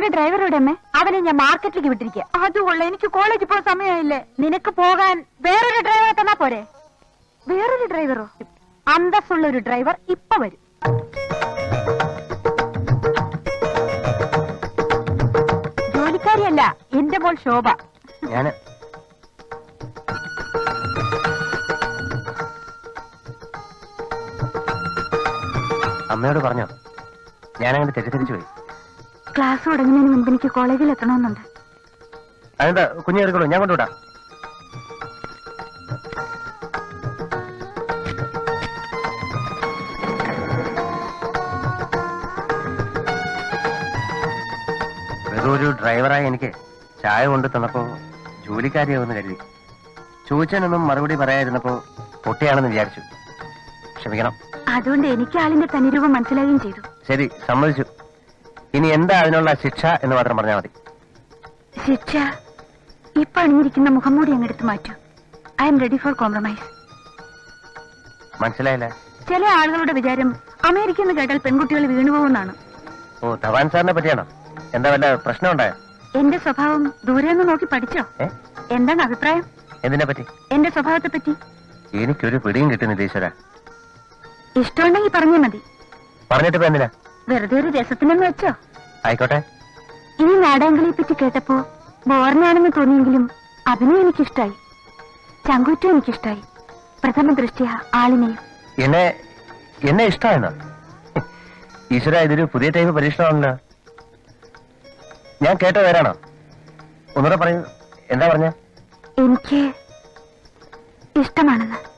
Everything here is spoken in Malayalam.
ഡ്രൈവറുടെ അമ്മേ അവനെ ഞാൻ മാർക്കറ്റിലേക്ക് വിട്ടിരിക്കുക അതുകൊള്ള എനിക്ക് കോളേജിൽ പോകാൻ സമയമായില്ലേ. നിനക്ക് പോകാൻ വേറൊരു ഡ്രൈവറെ തന്നാ പോരെ? വേറൊരു ഡ്രൈവറോ? അന്തസ്സുള്ള ഒരു ഡ്രൈവർ ഇപ്പൊ വരും. ജോലിക്കാരിയല്ല എന്റെ മോൾ ശോഭ. ഞാൻ അമ്മയോട് പറഞ്ഞോ. ഞാനങ്ങനെ തെറ്റിദ്ധരിച്ചു പോയി ക്ലാസ് തുടങ്ങുന്നതിന് മുൻപ് എനിക്ക് കോളേജിൽ എത്തണമെന്നുണ്ട്. അതെന്താ കുഞ്ഞു എടുക്കണോ ഞാൻ കൊണ്ടുവിടാം. ഒരു ഡ്രൈവറായി എനിക്ക് ചായ കൊണ്ടു തന്നപ്പോ ജോലിക്കാരിയാവുമെന്ന് കരുതി. ചോദിച്ചാനൊന്നും മറുപടി പറയാതിരുന്നപ്പോ പൊട്ടിയാണെന്ന് വിചാരിച്ചു. ക്ഷമിക്കണം. അതുകൊണ്ട് എനിക്ക് ആളിന്റെ തനിരൂപം മനസ്സിലാവുകയും ചെയ്തു. ശരി സമ്മതിച്ചു. ഇനി എന്താ അതിനുള്ള ശിക്ഷ എന്ന് മാത്രം പറഞ്ഞാൽ മതി. ശിക്ഷ? ഇപ്പൊ അണിഞ്ഞിരിക്കുന്ന മുഖംമൂടി അങ്ങ് എടുത്തു മാറ്റൂ. I'm ready for compromise. മനസ്സിലായില്ല? ചില ആളുകളുടെ വിചാരം അമേരിക്ക എന്ന് കേട്ടാൽ പെൺകുട്ടികൾ വീണുപോകുന്നാണ് ഓ ധവാൻ സാറിനെ പറ്റിയാണോ? എന്താ വല്ല പ്രശ്നം ഉണ്ടായോ എന്റെ സ്വഭാവം ദൂരെ നിന്ന് നോക്കി പഠിച്ചോ? ഏ? എന്താണ് അഭിപ്രായം? എന്തിനെ പറ്റി? എന്റെ സ്വഭാവത്തെ പറ്റി. എനിക്കൊരു പിടിയും കിട്ടുന്നില്ല ഈശ്വര. ഇഷ്ടമുണ്ടെങ്കിൽ പറഞ്ഞാൽ മതി. പറഞ്ഞിട്ട് ഇപ്പൊ എന്തിനാ? വെറുതെ ഒരു രസത്തിനെന്ന് വെച്ചോ. ആയിക്കോട്ടെ. ഇനി നാടകങ്ങളെ പറ്റി കേട്ടപ്പോ ബോറിനാണെന്ന് തോന്നിയെങ്കിലും അഭിനയം എനിക്കിഷ്ടായി. ചങ്കൂറ്റം എനിക്കിഷ്ടായി. പ്രഥമ ദൃഷ്ടിയ ആളിനെയും. എന്നെ എന്നെ ഇഷ്ടമായെന്നോ ഈശ്വര ഇതൊരു പുതിയ ടൈപ്പ് പരീക്ഷണമാണല്ലോ. ഞാൻ കേട്ട പേരാണോ? ഒന്നുകൂടെ പറയൂ എന്താ പറഞ്ഞ? എനിക്ക് ഇഷ്ടമാണെന്ന്.